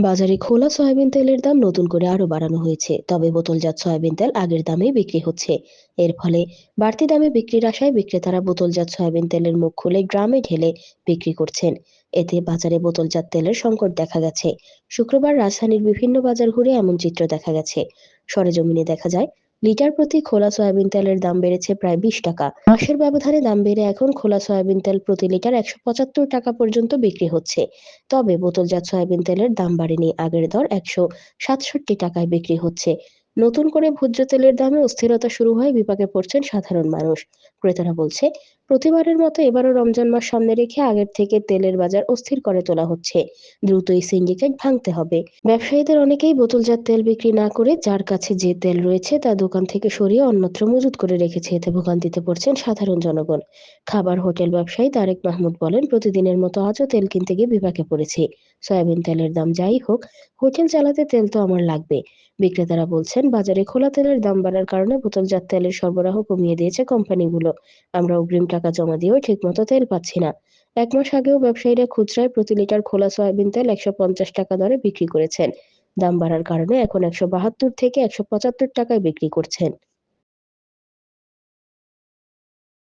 বাজারে খোলা সয়াবিন তেলের দাম নতুন করে আরও বাড়ানো হয়েছে, তবে বোতলজাত সয়াবিন তেল আগের দামেই বিক্রি হচ্ছে। এর ফলে বাড়তি দামে বিক্রির আশায় বিক্রেতারা বোতলজাত সয়াবিন তেলের মুখ খুলে গ্রামে ঢেলে বিক্রি করছেন। এতে বাজারে বোতলজাত তেলের সংকট দেখা গেছে। শুক্রবার রাজধানীর বিভিন্ন বাজার ঘুরে এমন চিত্র দেখা গেছে। সরেজমিনে দেখা যায় লিটার প্রতি খোলা সয়াবিন তেলের দাম বেড়েছে প্রায় বিশ টাকা। মাসের ব্যবধানে দাম বেড়ে এখন খোলা সয়াবিন তেল প্রতি লিটার একশো পঁচাত্তর টাকা পর্যন্ত বিক্রি হচ্ছে। তবে বোতলজাত সয়াবিন তেলের দাম বাড়েনি, আগের দর একশো সাতষট্টি টাকায় বিক্রি হচ্ছে। নতুন করে ভোজ্য তেলের দামে অস্থিরতা শুরু হয় বিপাকে পড়ছেন সাধারণ মানুষ। ক্রেতারা বলছে প্রতিবারের মতো এবারও রমজান মাস সামনে রেখে আগের থেকে তেলের বাজার অস্থির করে তোলা হচ্ছে। দ্রুত এই সিন্ডিকেট ভাঙতে হবে। ব্যবসায়ীদের অনেকেই বোতলজাত তেল বিক্রি না করে যার কাছে যে তেল রয়েছে তা দোকান থেকে সরিয়ে অন্যত্র মজুত করে রেখেছে। এতে ভোগান্তিতে পড়ছেন সাধারণ জনগণ। খাবার হোটেল ব্যবসায়ী তারেক মাহমুদ বলেন, প্রতিদিনের মতো আজও তেল কিনতে গিয়ে বিপাকে পড়েছি। সয়াবিন তেলের দাম যাই হোক, হোটেল চালাতে তেল তো আমার লাগবে। বিক্রেতারা বলছেন, বাজারে খোলা তেলের দাম বাড়ার কারণে বোতলজাত তেলের সরবরাহ কমিয়ে দিয়েছে কোম্পানিগুলো। আমরা অগ্রিম টাকা জমা দিয়েও ঠিকমতো তেল পাচ্ছি না। এক মাস আগেও ব্যবসায়ীরা খুচরায় প্রতি লিটার খোলা সয়াবিন তেল একশো পঞ্চাশ টাকা দরে বিক্রি করেছেন। দাম বাড়ার কারণে এখন একশো বাহাত্তর থেকে একশো পঁচাত্তর টাকায় বিক্রি করছেন।